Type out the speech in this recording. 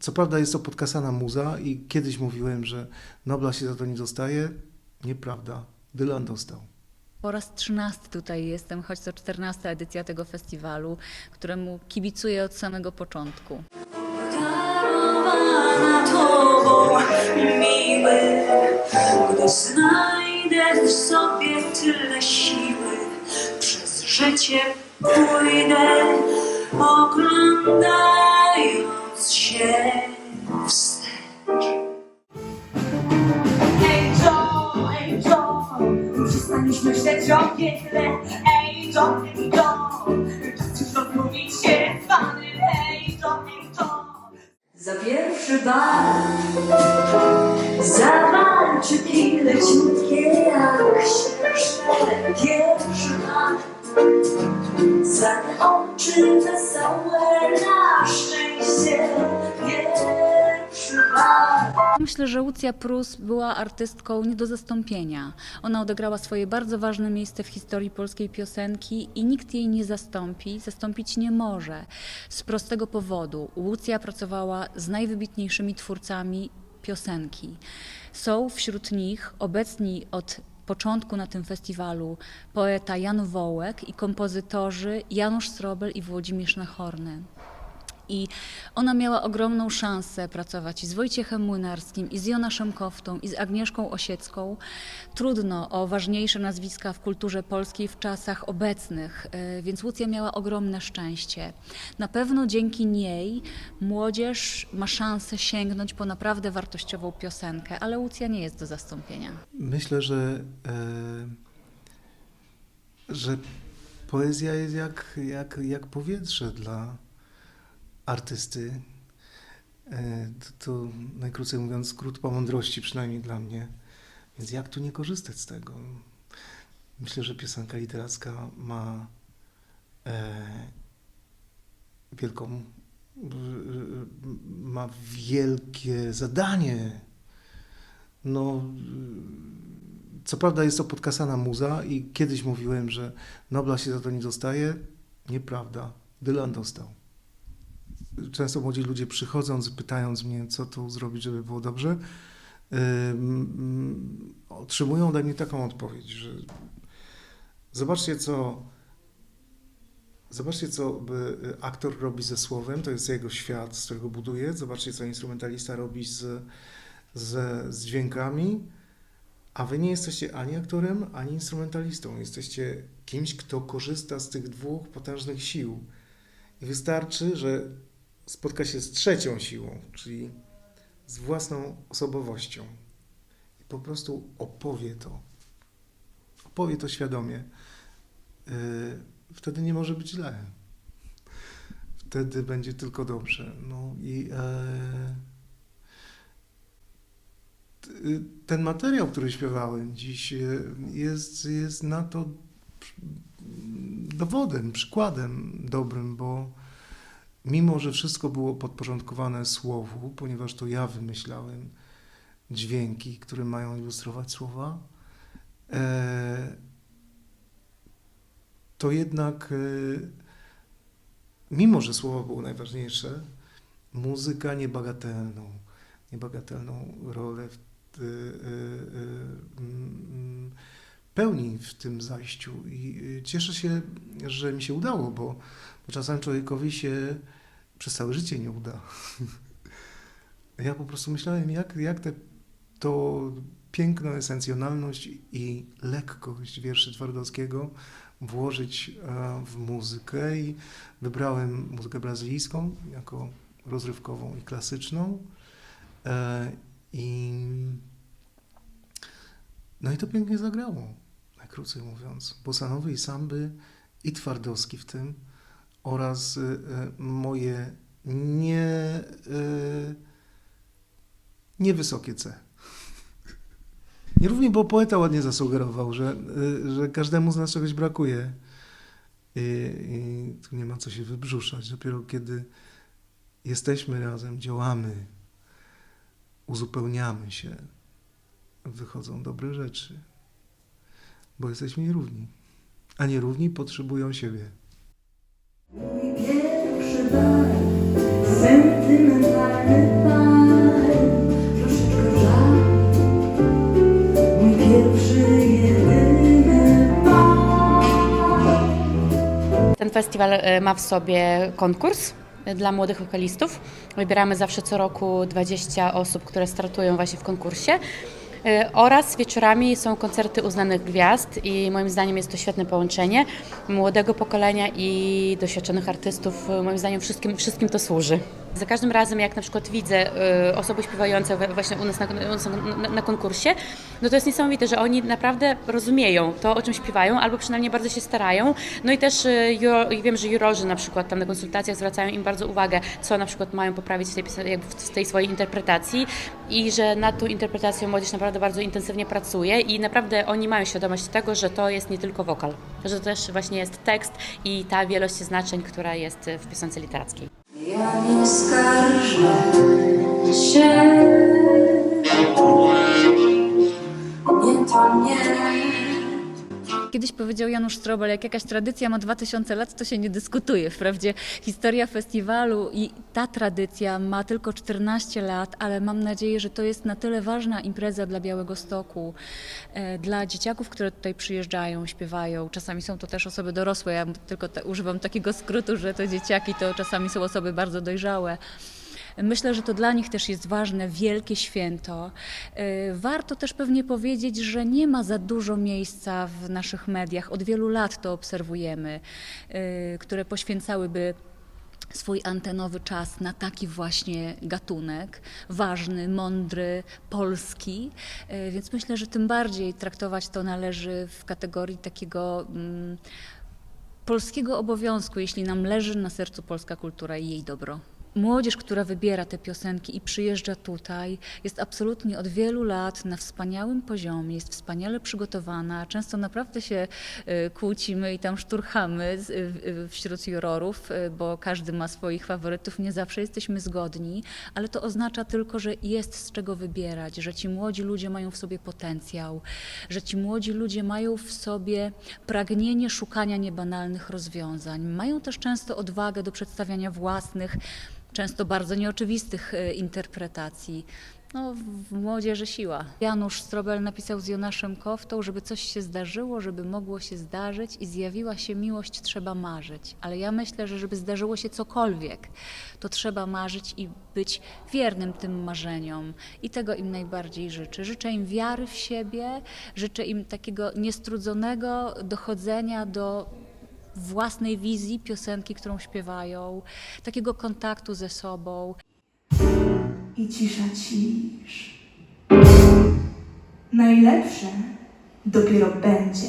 Co prawda jest to podkasana muza i kiedyś mówiłem, że Nobla się za to nie dostaje. Nieprawda. Dylan dostał. Po raz trzynasty tutaj jestem, choć to czternasta edycja tego festiwalu, któremu kibicuję od samego początku. Darowana Tobą miły, gdy znajdę w sobie tyle siły, przez życie pójdę, oglądając się wstecz. Ej John, ej John, przestaniesz myśleć o piekle Ej John, ej John, czas już odmówić się fany Ej John, ej John Za pierwszy bar zawalczy kij leciutkie jak śnieżne pierwszy lat. Za te oczy wesołe na szczęście Myślę, że Łucja Prus była artystką nie do zastąpienia. Ona odegrała swoje bardzo ważne miejsce w historii polskiej piosenki i nikt jej nie zastąpi, zastąpić nie może. Z prostego powodu. Łucja pracowała z najwybitniejszymi twórcami piosenki. Są wśród nich obecni od początku na tym festiwalu poeta Jan Wołek i kompozytorzy Janusz Strobel i Włodzimierz Nachorny. I ona miała ogromną szansę pracować i z Wojciechem Młynarskim, i z Jonaszem Koftą, i z Agnieszką Osiecką. Trudno o ważniejsze nazwiska w kulturze polskiej w czasach obecnych, y, więc Łucja miała ogromne szczęście. Na pewno dzięki niej młodzież ma szansę sięgnąć po naprawdę wartościową piosenkę, ale Łucja nie jest do zastąpienia. Myślę, że, e, że poezja jest jak, jak, jak powietrze dla artysty. E, to, najkrócej mówiąc skrót po mądrości, przynajmniej dla mnie. Więc jak tu nie korzystać z tego? Myślę, że piosenka literacka ma e, wielką, ma wielkie zadanie. No, co prawda jest to podkasana muza i kiedyś mówiłem, że Nobla się za to nie dostaje. Nieprawda. Dylan dostał. Często młodzi ludzie przychodząc, pytając mnie, co tu zrobić, żeby było dobrze, ym, otrzymują ode mnie taką odpowiedź, że zobaczcie, co Zobaczcie, co y, aktor robi ze słowem, to jest jego świat, z którego buduje. Zobaczcie, co instrumentalista robi z, z, z dźwiękami, a wy nie jesteście ani aktorem, ani instrumentalistą. Jesteście kimś, kto korzysta z tych dwóch potężnych sił. I wystarczy, że spotka się z trzecią siłą, czyli z własną osobowością. I po prostu opowie to. Opowie to świadomie. Yy, wtedy nie może być źle. Wtedy będzie tylko dobrze. No i e, y, ten materiał, który śpiewałem dziś, e, jest, jest na to dowodem, przykładem dobrym, bo mimo, że wszystko było podporządkowane słowu, ponieważ to ja wymyślałem dźwięki, które mają ilustrować słowa, e, to jednak, e, mimo że słowa było najważniejsze, muzyka niebagatelną, niebagatelną rolę w, e, pełni w tym zajściu. I e, cieszę się, że mi się udało, bo, bo czasem człowiekowi się przez całe życie nie uda. Ja po prostu myślałem, jak, jak te, to piękno, esencjonalność i lekkość wierszy Twardowskiego włożyć e, w muzykę i wybrałem muzykę brazylijską jako rozrywkową i klasyczną. E, I no i to pięknie zagrało, najkrócej mówiąc. Bosanowy i samby i Twardowski w tym oraz e, e, moje nie, e, niewysokie C. Nierównie, bo poeta ładnie zasugerował, że, y, że każdemu z nas czegoś brakuje. I, I tu nie ma co się wybrzuszać. Dopiero kiedy jesteśmy razem, działamy, uzupełniamy się, wychodzą dobre rzeczy. Bo jesteśmy nierówni. A nierówni potrzebują siebie. Mój pierwszy bar, sentymentalny bal Troszeczkę żal Mój pierwszy, jedyny Ten festiwal e, ma w sobie konkurs e, dla młodych wokalistów. Wybieramy zawsze co roku 20 osób, które startują właśnie w konkursie. E, Oraz wieczorami są koncerty uznanych gwiazd i moim zdaniem jest to świetne połączenie młodego pokolenia i doświadczonych artystów. E, Moim zdaniem wszystkim, wszystkim to służy. Za każdym razem, jak na przykład widzę e, osoby śpiewające właśnie u nas na, na, konkursie, no to jest niesamowite, że oni naprawdę rozumieją to, o czym śpiewają, albo przynajmniej bardzo się starają. No i też wiem, że jurorzy na przykład tam na konsultacjach zwracają im bardzo uwagę, co na przykład mają poprawić w tej, w tej swojej interpretacji i że nad tą interpretacją młodzież naprawdę bardzo intensywnie pracuje i naprawdę oni mają świadomość tego, że to jest nie tylko wokal, że to też właśnie jest tekst i ta wielość znaczeń, która jest w piosence literackiej. Ja nie skarżę się Nie to nie Kiedyś powiedział Janusz Strobel, jak jakaś tradycja ma 2000 lat, to się nie dyskutuje. Wprawdzie historia festiwalu i ta tradycja ma tylko 14 lat, ale mam nadzieję, że to jest na tyle ważna impreza dla Białego Stoku, e, dla dzieciaków, które tutaj przyjeżdżają, śpiewają. Czasami są to też osoby dorosłe, ja tylko te, używam takiego skrótu, że to dzieciaki to czasami są osoby bardzo dojrzałe. Myślę, że to dla nich też jest ważne, wielkie święto. E, Warto też pewnie powiedzieć, że nie ma za dużo miejsca w naszych mediach. Od wielu lat to obserwujemy, e, które poświęcałyby swój antenowy czas na taki właśnie gatunek, ważny, mądry, polski. E, Więc myślę, że tym bardziej traktować to należy w kategorii takiego. mm, polskiego obowiązku, jeśli nam leży na sercu polska kultura i jej dobro. Młodzież, która wybiera te piosenki i przyjeżdża tutaj, jest absolutnie od wielu lat na wspaniałym poziomie, jest wspaniale przygotowana. Często naprawdę się y, kłócimy i tam szturchamy y, y, wśród jurorów, bo każdy ma swoich faworytów, nie zawsze jesteśmy zgodni, ale to oznacza tylko, że jest z czego wybierać, że ci młodzi ludzie mają w sobie potencjał, że ci młodzi ludzie mają w sobie pragnienie szukania niebanalnych rozwiązań. Mają też często odwagę do przedstawiania własnych, często bardzo nieoczywistych e, interpretacji. No, w młodzieży siła. Janusz Strobel napisał z Jonaszem Koftą, żeby coś się zdarzyło, żeby mogło się zdarzyć i zjawiła się miłość, trzeba marzyć. Ale ja myślę, że żeby zdarzyło się cokolwiek, to trzeba marzyć i być wiernym tym marzeniom. I tego im najbardziej życzę. Życzę im wiary w siebie, życzę im takiego niestrudzonego dochodzenia do własnej wizji piosenki, którą śpiewają, takiego kontaktu ze sobą. I cisza cisz. Najlepsze dopiero będzie.